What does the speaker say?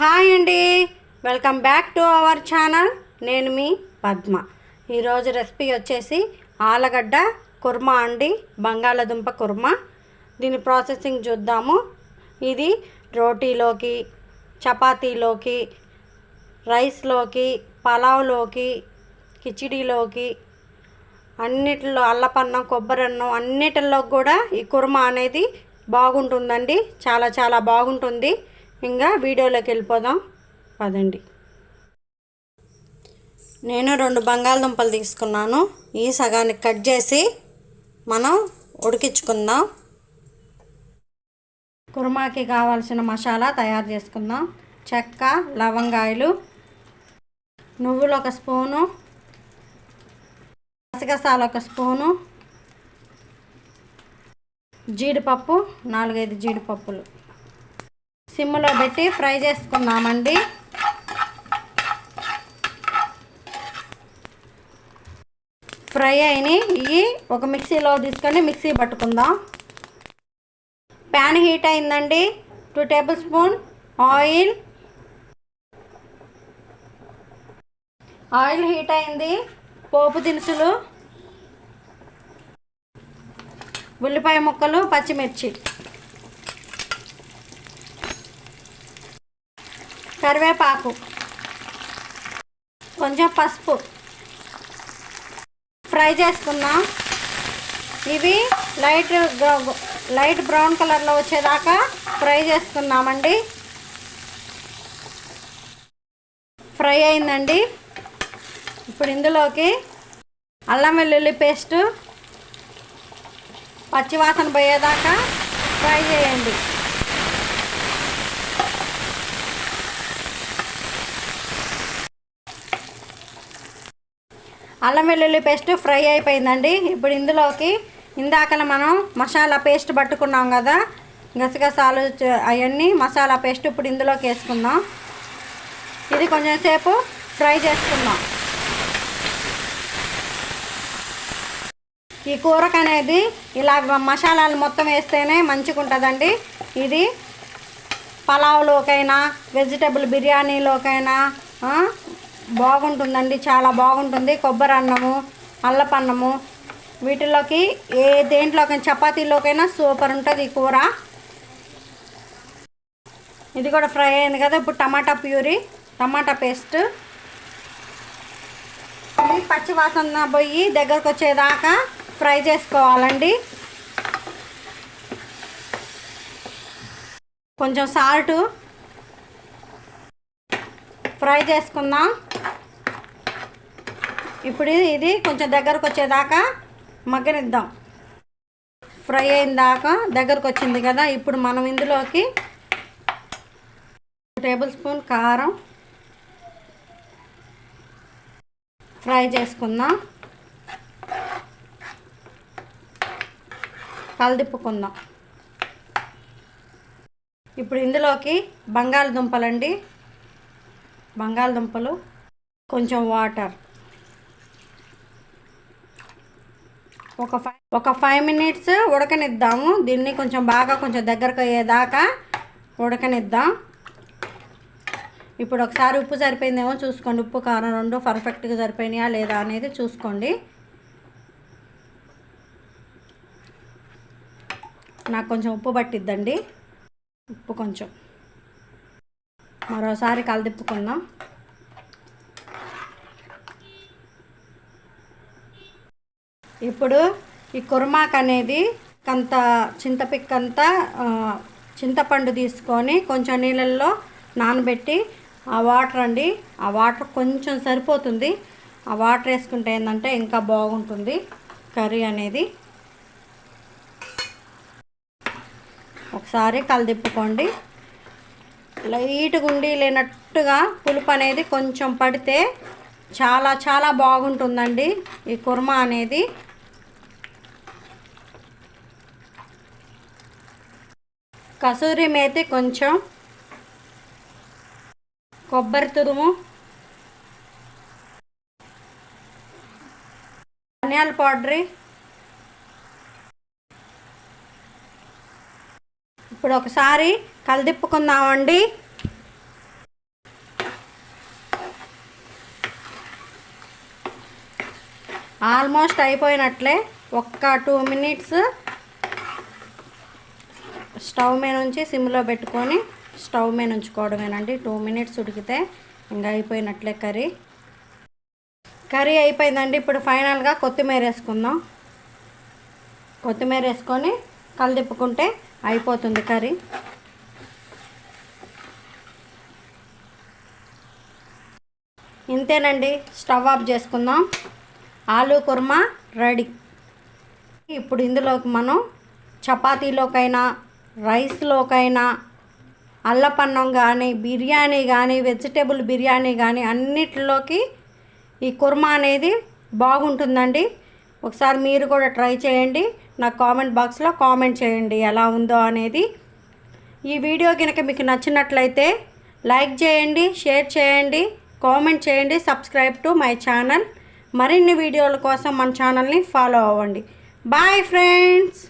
Hi అండి. Welcome back to our channel. నేను మీ పద్మ. ఈరోజు రెసిపీ వచ్చేసి ఆలగడ్డ కుర్మా అండి. బంగాళదుంప కుర్మా. దీని ప్రాసెసింగ్ చూద్దాము. ఇది రోటీలోకి చపాతీలోకి రైస్లోకి పలావ్లోకి కిచిడీలోకి అన్నిటిలో అల్లపన్నం కొబ్బరి అన్నం అన్నిటిలో కూడా ఈ కుర్మా అనేది బాగుంటుందండి. చాలా చాలా బాగుంటుంది. ఇంకా వీడియోలోకి వెళ్ళిపోదాం. పదండి. నేను రెండు బంగాళదుంపలు తీసుకున్నాను. ఈ సగానికి కట్ చేసి మనం ఉడికించుకుందాం. కుర్మాకి కావాల్సిన మసాలా తయారు చేసుకుందాం. చెక్క లవంగాయలు నువ్వులు ఒక స్పూను గసగసాలు ఒక స్పూను జీడిపప్పు నాలుగైదు జీడిపప్పులు. సిమ్లో పెట్టి ఫ్రై చేసుకున్నామండి ఫ్రై అయినాయి ఇవి ఒక మిక్సీలో తీసుకొని మిక్సీ పట్టుకుందాం. ప్యాన్ హీట్ అయిందండి. Two tablespoon oil. Oil heat అయింది. పోపు దినుసులు ఉల్లిపాయ ముక్కలు పచ్చిమిర్చి. కరివేపాకు. కొంచెం పసుపు. ఫ్రై చేసుకుందాం ఇవి లైట్ లైట్ బ్రౌన్ కలర్లో వచ్చేదాకా ఫ్రై చేసుకున్నామండి. ఫ్రై అయిందండి. ఇప్పుడు ఇందులోకి అల్లం వెల్లుల్లి పేస్టు. పచ్చివాసన పోయేదాకా ఫ్రై చేయండి. అల్లం వెల్లుల్లి పేస్ట్ ఫ్రై అయిపోయిందండి. ఇప్పుడు ఇందులోకి ఇందాకల మనం మసాలా పేస్ట్ పట్టుకున్నాం కదా. గసగసాలు అవన్నీ మసాలా పేస్ట్ ఇప్పుడు ఇందులోకి వేసుకుందాం. ఇది కొంచెం సేపు ఫ్రై చేసుకుందాం. ఈ కూరకు అనేది ఇలా మసాలాలు మొత్తం వేస్తేనే మంచిగా ఉంటుందండి ఇది పలావ్లోకైనా వెజిటబుల్ బిర్యానీలోకైనా బాగుంటుందండి చాలా బాగుంటుంది. కొబ్బరి అన్నము అల్లపన్నము వీటిలోకి ఏ దేంట్లోకైనా చపాతీలోకైనా సూపర్ ఉంటుంది ఈ కూర. ఇది కూడా ఫ్రై అయింది కదా ఇప్పుడు టమాటా ప్యూరీ టమాటా పేస్ట్. పచ్చివాసన పచ్చి వాసన పోయి దగ్గరకు వచ్చేదాకా ఫ్రై చేసుకోవాలండి. కొంచెం సాల్ట్ ఫ్రై చేసుకుందాం. ఇప్పుడు ఇది కొంచెం దగ్గరకు వచ్చేదాకా మగ్గనిద్దాం. ఫ్రై అయిన దాకా దగ్గరకు వచ్చింది కదా ఇప్పుడు మనం ఇందులోకి టేబుల్ స్పూన్ కారం ఫ్రై చేసుకుందాం. కలదిప్పుకుందాం. ఇప్పుడు ఇందులోకి బంగాళదుంపలండి. బంగాళదుంపలు కొంచెం వాటర్. ఒక ఫైవ్ ఒక ఫైవ్ మినిట్స్ ఉడకనిద్దాము. దీన్ని కొంచెం బాగా కొంచెం దగ్గరకు అయ్యేదాకా ఉడకనిద్దాం. ఇప్పుడు ఒకసారి ఉప్పు సరిపోయిందేమో చూసుకోండి. ఉప్పు కారం రెండు పర్ఫెక్ట్గా సరిపోయినాయా లేదా అనేది చూసుకోండి. నాకు కొంచెం ఉప్పు పట్టిద్దండి. ఉప్పు కొంచెం. మరోసారి కలదిప్పుకుందాం. ఇప్పుడు ఈ కుర్మాక్ అనేది కంత చింతపిక్కంతా చింతపండు తీసుకొని కొంచెం నీళ్ళల్లో నానబెట్టి ఆ వాటర్ అండి ఆ వాటర్ కొంచెం సరిపోతుంది. ఆ వాటర్ వేసుకుంటే ఏంటంటే ఇంకా బాగుంటుంది కర్రీ అనేది. ఒకసారి కలదిప్పుకోండి. లైట్గా ఉండి లేనట్టుగా పులుపు అనేది కొంచెం పడితే చాలా చాలా బాగుంటుందండి ఈ కుర్మా అనేది. కసూరి మేతి కొంచెం కొబ్బరి తురుము ధనియాల పౌడరీ ఇప్పుడు ఒకసారి కలదిప్పుకుందామండి. ఆల్మోస్ట్ అయిపోయినట్లే ఒక్క టూ మినిట్స్ స్టవ్ మీద నుంచి సిమ్లో పెట్టుకొని స్టవ్ మీద ఉంచుకోవడమేనండి టూ మినిట్స్ ఉడికితే ఇంకా అయిపోయినట్లే కర్రీ. కర్రీ అయిపోయిందండి. ఇప్పుడు ఫైనల్గా కొత్తిమీర వేసుకుందాం. కొత్తిమీర వేసుకొని కలిదిప్పుకుంటే అయిపోతుంది కర్రీ. ఇంతేనండి. స్టవ్ ఆఫ్ చేసుకుందాం. ఆలూ కుర్మా రెడీ. ఇప్పుడు ఇందులోకి మనం చపాతీలోకైనా రైస్లోకైనా అల్లపన్నం కానీ బిర్యానీ కానీ వెజిటేబుల్ బిర్యానీ కానీ అన్నిటిలోకి ఈ కుర్మా అనేది బాగుంటుందండి. ఒకసారి మీరు కూడా ట్రై చేయండి. నాకు కామెంట్ బాక్స్లో కామెంట్ చేయండి ఎలా ఉందో అనేది. ఈ వీడియో కనుక మీకు నచ్చినట్లయితే లైక్ చేయండి షేర్ చేయండి కామెంట్ చేయండి సబ్స్క్రైబ్ టు మై ఛానల్. మరిన్ని వీడియోల కోసం మన ఛానల్ని ఫాలో అవ్వండి. Bye friends!